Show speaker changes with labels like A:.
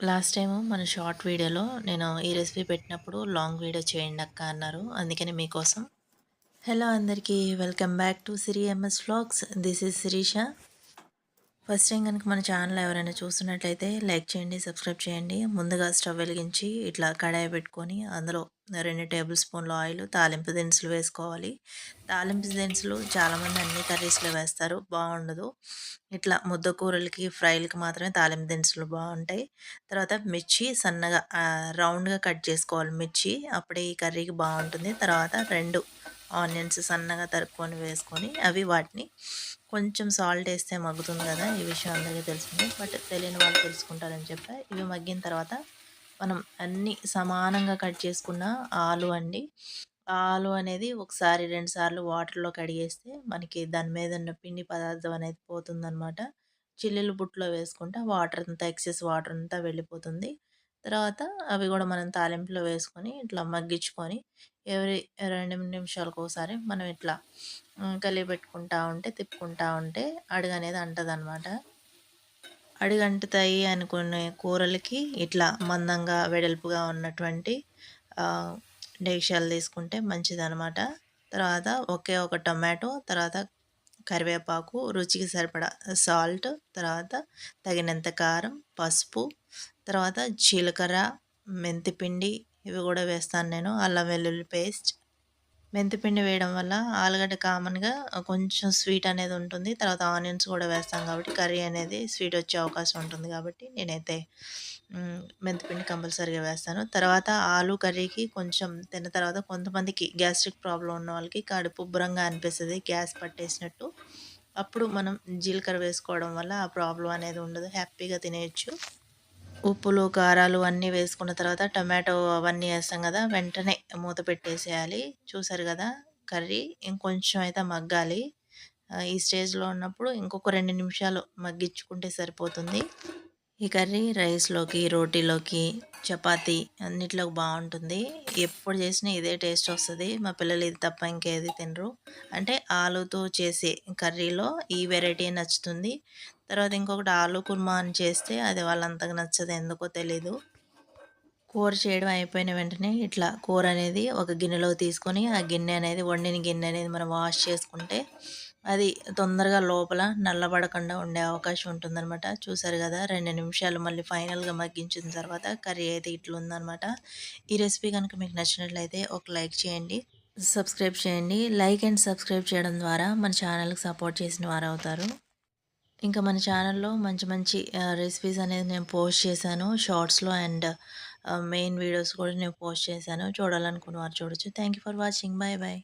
A: Last time మన short వీడియోలో నేను ఈ రెసిపీ పెట్టినప్పుడు లాంగ్ వీడియో చేయండి అక్క అన్నారు. అందుకని మీకోసం. హలో అందరికీ welcome back to Siri MS vlogs this is Sirisha first time కనుక మన ఛానల్ ఎవరైనా చూస్తున్నట్లయితే లైక్ చేయండి సబ్స్క్రైబ్ చేయండి. ముందుగా స్టవ్ వెలిగించి ఇట్లా కడాయి పెట్టుకొని అందులో రెండు టేబుల్ స్పూన్ల ఆయిల్ తాలింపు దినుసులు వేసుకోవాలి. తాలింపు దినుసులు చాలామంది అన్ని కర్రీస్లో వేస్తారు బాగుండదు. ఇట్లా ముద్ద కూరలకి ఫ్రైలకి మాత్రమే తాలింపు దినుసులు బాగుంటాయి. తర్వాత మిర్చి సన్నగా రౌండ్గా కట్ చేసుకోవాలి మిర్చి అప్పుడే ఈ కర్రీకి బాగుంటుంది. తర్వాత రెండు ఆనియన్స్ సన్నగా తరుక్కొని వేసుకొని అవి వాటిని కొంచెం సాల్ట్ వేస్తే మగ్గుతుంది కదా ఈ విషయం అందరికీ తెలిసింది. బట్ తెలియని వాళ్ళు తెలుసుకుంటారని చెప్పా. ఇవి మగ్గిన తర్వాత మనం అన్నీ సమానంగా కట్ చేసుకున్న ఆలు అండి. ఆలు అనేది ఒకసారి రెండు సార్లు వాటర్లో కడిగేస్తే మనకి దాని మీద ఉన్న పిండి పదార్థం అనేది పోతుందనమాట చిల్లులు బుట్టలో వేసుకుంటే వాటర్ అంతా ఎక్సెస్ వాటర్ అంతా వెళ్ళిపోతుంది. తర్వాత అవి కూడా మనం తాలింపులో వేసుకొని ఇట్లా మగ్గించుకొని ఎవరి రెండు నిమిషాలకు ఒకసారి మనం ఇట్లా కలిపెట్టుకుంటా ఉంటే తిప్పుకుంటా ఉంటే అడుగు అనేది అంటదనమాట అడుగంటుతాయి అనుకునే కూరలకి ఇట్లా మందంగా వెడల్పుగా ఉన్నటువంటి డేక్షాలు తీసుకుంటే మంచిదనమాట తర్వాత ఒకే ఒక టమాటో తర్వాత కరివేపాకు రుచికి సరిపడా సాల్ట్ తర్వాత తగినంత కారం పసుపు తర్వాత జీలకర్ర మెంతిపిండి ఇవి కూడా వేస్తాను నేను. అల్లం వెల్లుల్లి పేస్ట్ మెంతిపిండి వేయడం వల్ల ఆలుగడ్డ కామన్గా కొంచెం స్వీట్ అనేది ఉంటుంది. తర్వాత ఆనియన్స్ కూడా వేస్తాం కాబట్టి కర్రీ అనేది స్వీట్ వచ్చే అవకాశం ఉంటుంది కాబట్టి నేనైతే మెంతిపిండి కంపల్సరీగా వేస్తాను. తర్వాత ఆలు కర్రీకి కొంచెం తిన్న తర్వాత కొంతమందికి గ్యాస్ట్రిక్ ప్రాబ్లం ఉన్న వాళ్ళకి కడుపు ఉబ్బరంగా అనిపిస్తుంది గ్యాస్ పట్టేసినట్టు. అప్పుడు మనం జీలకర్ర వేసుకోవడం వల్ల ఆ ప్రాబ్లం అనేది ఉండదు. హ్యాపీగా తినేయచ్చు. ఉప్పులు కారాలు అన్నీ వేసుకున్న తర్వాత టమాటో అవన్నీ వేస్తాం కదా వెంటనే మూత పెట్టేసేయాలి. చూసారు కదా కర్రీ ఇంకొంచెం అయితే మగ్గాలి. ఈ స్టేజ్లో ఉన్నప్పుడు ఇంకొక రెండు నిమిషాలు మగ్గించుకుంటే సరిపోతుంది. ఈ కర్రీ రైస్లోకి రోటీలోకి చపాతీ అన్నిట్లోకి బాగుంటుంది ఎప్పుడు చేసినా ఇదే టేస్ట్ వస్తుంది. మా పిల్లలు ఇది తప్ప ఇంకేది తినరు. అంటే ఆలుతో చేసే కర్రీలో ఈ వెరైటీ నచ్చుతుంది. తర్వాత ఇంకొకటి ఆలు కుర్మా అని చేస్తే అది వాళ్ళంతగా నచ్చదు. ఎందుకో తెలీదు. కూర చేయడం అయిపోయిన వెంటనే ఇట్లా కూర అనేది ఒక గిన్నెలో తీసుకొని ఆ గిన్నె అనేది వండిన గిన్నె అనేది మనం వాష్ చేసుకుంటే అది తొందరగా లోపల నల్లబడకుండా ఉండే అవకాశం ఉంటుందన్నమాట. చూసారు కదా రెండు నిమిషాలు మళ్ళీ ఫైనల్గా మగ్గించిన తర్వాత కర్రీ అయితే ఇట్లా ఉందన్నమాట. ఈ రెసిపీ కనుక మీకు నచ్చినట్లయితే ఒక లైక్ చేయండి సబ్స్క్రైబ్ చేయండి. లైక్ అండ్ సబ్స్క్రైబ్ చేయడం ద్వారా మన ఛానల్కి సపోర్ట్ చేసిన వారు అవుతారు. ఇంకా మన ఛానల్లో మంచి మంచి రెసిపీస్ అనేది నేను పోస్ట్ చేశాను షార్ట్స్లో అండ్ మెయిన్ వీడియోస్ కూడా నేను పోస్ట్ చేశాను. చూడాలనుకున్న వారు చూడొచ్చు. Thank for watching bye bye